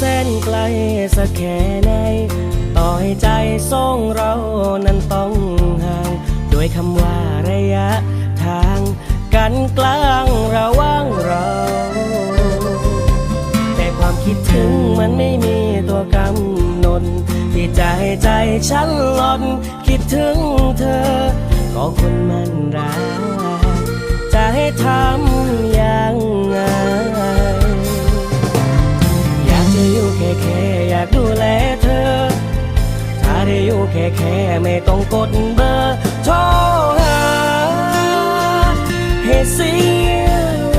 แสนไกลสักแค่ไหนต่อให้ใจสองเรานั้นต้องห่างโดวยคำว่าระยะทางกันกลางระว่างเรา แต่ความคิดถึงมันไม่มีตัวกำหนดที่ใจใจฉันหลอนคิดถึงเธอ อยู่แค่แค่ไม่ต้องกดเบอร์โทรหาให้เสียเว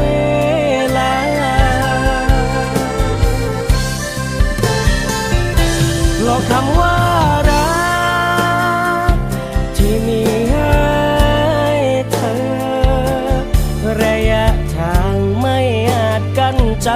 ลา หลอกคำว่ารักที่มีให้เธอ ระยะทางไม่อาจกั้นใจ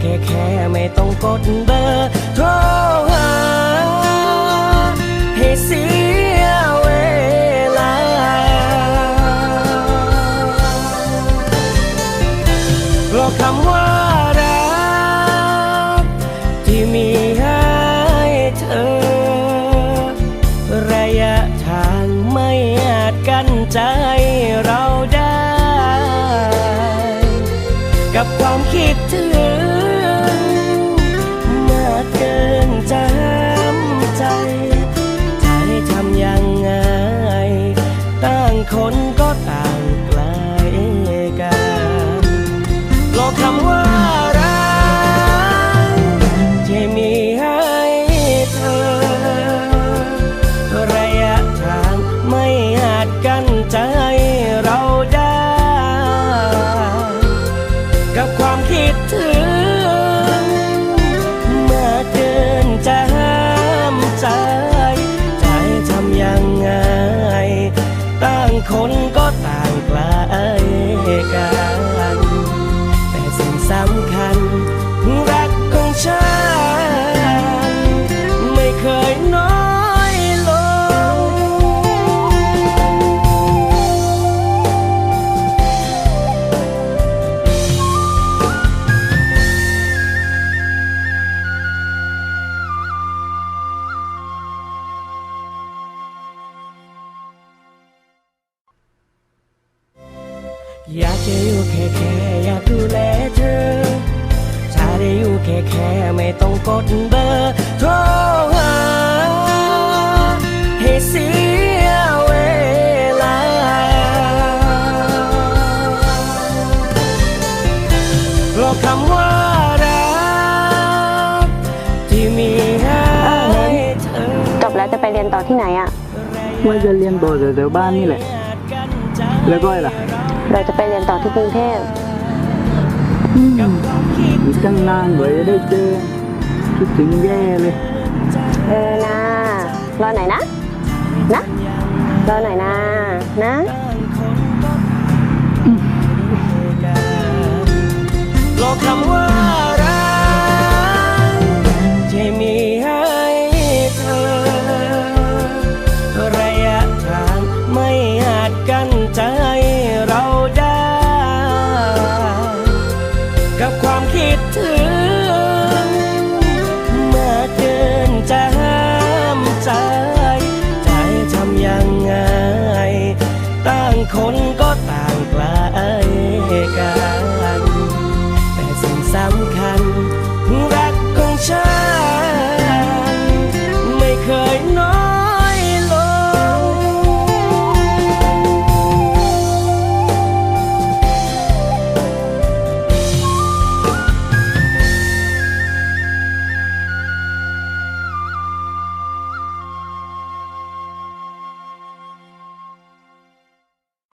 แค่แค่ไม่ต้องกดเบอร์โทรหาให้เสียเวลา เพราะคำว่ารักที่มีให้เธอ ระยะทางไม่อาจกั้นใจเราได้ กับความคิดถึง คำว่ารักที่มีให้เธอ ระยะทางไม่อาจกั้นใจเราได้ กับความคิดถึงเมื่อเกินจะห้ามใจ ใจทำยังไงต่างคนก็ อยากจะอยู่แค่แค่อยากดูแลเธอ ถ้าได้อยู่แค่แค่ไม่ต้องกดเบอร์โทรหาให้เสียเวลา เพราะคำว่ารักที่มีให้เธอจบแล้วจะไปเรียนต่อที่ไหนอะว่าจะเรียนต่อแถวๆบ้านนี่แหละ แล้วก็อะไรล่ะเราจะไปเรียนต่อที่กรุงเทพอีกตั้งนานกว่าจะได้เจอคิดถึงแย่เลยเออนะรอหน่อยนะ นะรอหน่อยนะนะหลอกคำว่า คนก็ต่างไกลกัน